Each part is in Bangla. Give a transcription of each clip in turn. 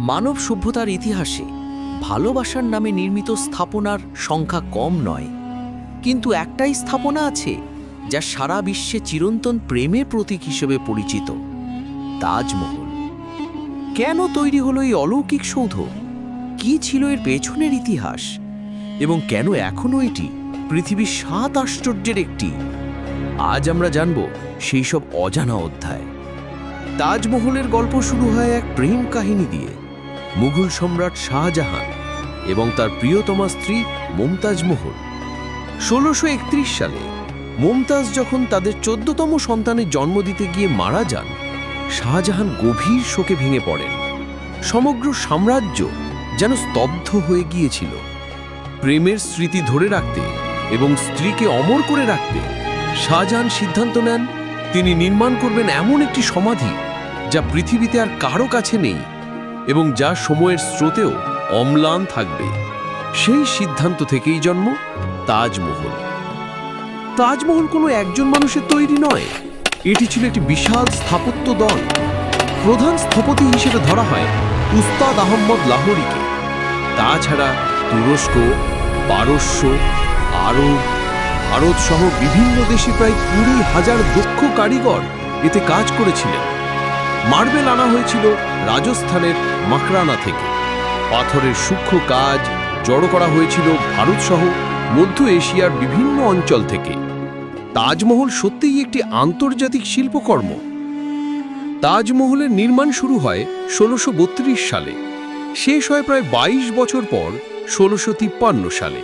মানব সভ্যতার ইতিহাসে ভালোবাসার নামে নির্মিত স্থাপনার সংখ্যা কম নয়। কিন্তু একটাই স্থাপনা আছে, যা সারা বিশ্বে চিরন্তন প্রেমের প্রতীক হিসেবে পরিচিত, তাজমহল। কেন তৈরি হলো এই অলৌকিক সৌধ? কি ছিল এর পেছনের ইতিহাস? এবং কেন এখনও এটি পৃথিবীর সাত আশ্চর্যের একটি? আজ আমরা জানব সেই সব অজানা অধ্যায়। তাজমহলের গল্প শুরু হয় এক প্রেম কাহিনী দিয়ে। মুঘল সম্রাট শাহজাহান এবং তার প্রিয়তমা স্ত্রী মমতাজ মহল ষোলোশো সালে মমতাজ যখন তাদের চোদ্দতম সন্তানের জন্ম দিতে গিয়ে মারা যান, শাহজাহান গভীর শোকে ভেঙে পড়েন। সমগ্র সাম্রাজ্য যেন স্তব্ধ হয়ে গিয়েছিল। প্রেমের স্মৃতি ধরে রাখতে এবং স্ত্রীকে অমর করে রাখতে শাহজাহান সিদ্ধান্ত নেন, তিনি নির্মাণ করবেন এমন একটি সমাধি যা পৃথিবীতে আর কারও কাছে নেই। এবং যা সময়ের স্রোতেও অম্লান থাকবে। সেই সিদ্ধান্ত থেকেই জন্ম তাজমহল। তাজমহল কোনো একজন মানুষের তৈরি নয়। এটি ছিল একটি বিশাল স্থাপত্য দল। প্রধান স্থপতি হিসেবে ধরা হয় উস্তাদ আহম্মদ লাহোরিকে। তাছাড়া তুরস্ক, পারস্য, আরব ভারত সহ বিভিন্ন দেশে প্রায় কুড়ি হাজার দক্ষ কারিগর এতে কাজ করেছিলেন। মার্বেল আনা হয়েছিল রাজস্থানের মাকরানা থেকে। পাথরের সূক্ষ্ম কাজ জড়ো করা হয়েছিল ভারতসহ মধ্য এশিয়ার বিভিন্ন অঞ্চল থেকে। তাজমহল সত্যিই একটি আন্তর্জাতিক শিল্পকর্ম। তাজমহলের নির্মাণ শুরু হয় ষোলোশো সালে। শেষ হয় প্রায় ২২ বছর পর ষোলোশো সালে।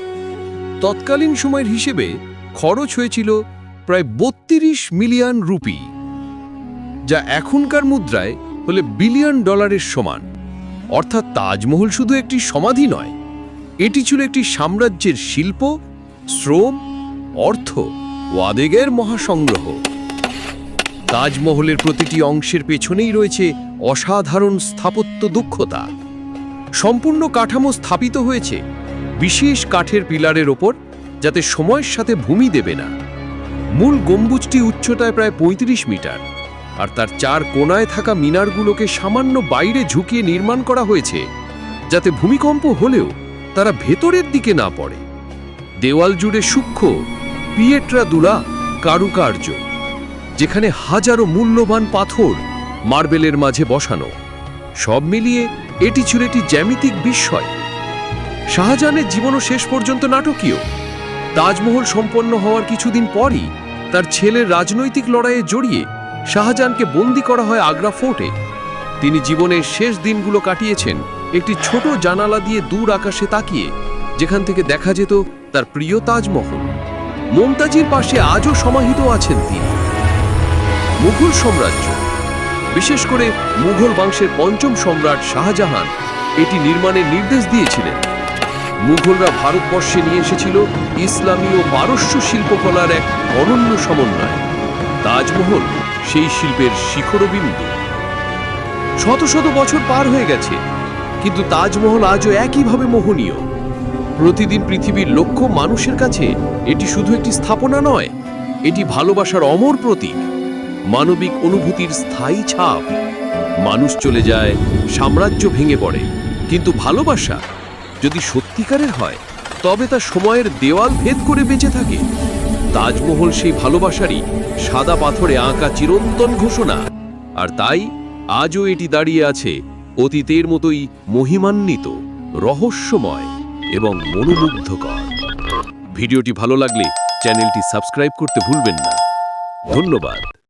তৎকালীন সময়ের হিসেবে খরচ হয়েছিল প্রায় বত্রিশ মিলিয়ন রুপি। যা এখনকার মুদ্রায় হলে বিলিয়ন ডলারের সমান। অর্থাৎ তাজমহল শুধু একটি সমাধি নয়, এটি ছিল একটি সাম্রাজ্যের শিল্প, শ্রম, অর্থ ও আবেগের মহাসংগ্রহ। তাজমহলের প্রতিটি অংশের পেছনেই রয়েছে অসাধারণ স্থাপত্য দক্ষতা। সম্পূর্ণ কাঠামো স্থাপিত হয়েছে বিশেষ কাঠের পিলারের ওপর, যাতে সময়ের সাথে ভূমি দেবে না। মূল গম্বুজটি উচ্চতায় প্রায় ৩৫ মিটার। আর তার চার কোনায় থাকা মিনারগুলোকে সামান্য বাইরে ঝুঁকিয়ে নির্মাণ করা হয়েছে, যাতে ভূমিকম্প হলেও তারা ভেতরের দিকে না পড়ে। দেওয়াল জুড়ে সূক্ষ্ম পিয়েট্রা দুলা কারুকার্য, যেখানে হাজারো মূল্যবান পাথর মার্বেলের মাঝে বসানো। সব মিলিয়ে এটি ছিল একটি জ্যামিতিক বিস্ময়। শাহজাহানের জীবনও শেষ পর্যন্ত নাটকীয়। তাজমহল সম্পন্ন হওয়ার কিছুদিন পরই তার ছেলের রাজনৈতিক লড়াইয়ে জড়িয়ে শাহজাহানকে বন্দি করা হয় আগ্রা ফোর্টে। তিনি জীবনের শেষ দিনগুলো কাটিয়েছেন একটি ছোট জানালা দিয়ে দূর আকাশে তাকিয়ে, যেখান থেকে দেখা যেত তার প্রিয় তাজমহল। মমতাজির পাশে আজও সমাহিত আছেন তিনি। মুঘল সাম্রাজ্য, বিশেষ করে মুঘল বংশের পঞ্চম সম্রাট শাহজাহান, এটি নির্মাণের নির্দেশ দিয়েছিলেন। মুঘলরা ভারতবর্ষে নিয়ে এসেছিল ইসলামী ও পারস্য শিল্পকলার এক অনন্য সমন্বয়। তাজমহল সেই শিল্পের শিখরবিন্দু শত শত বছর পার হয়ে গেছে, কিন্তু তাজমহল আজও একইভাবে মোহনীয়। প্রতিদিন পৃথিবীর লক্ষ মানুষের কাছে এটি শুধু একটি স্থাপনা নয়, এটি ভালোবাসার অমর প্রতীক। মানবিক অনুভূতির স্থায়ী ছাপ। মানুষ চলে যায়, সাম্রাজ্য ভেঙে পড়ে। কিন্তু ভালোবাসা যদি সত্যিকারের হয়, তবে তা সময়ের দেওয়াল ভেদ করে বেঁচে থাকে। তাজমহল সেই ভালোবাসারই সাদা পাথরে আঁকা চিরন্তন ঘোষণা। আর তাই আজও এটি দাঁড়িয়ে আছে অতীতের মতোই মহিমান্বিত, রহস্যময় এবং মনোমুগ্ধকর। ভিডিওটি ভালো লাগলে চ্যানেলটি সাবস্ক্রাইব করতে ভুলবেন না। ধন্যবাদ।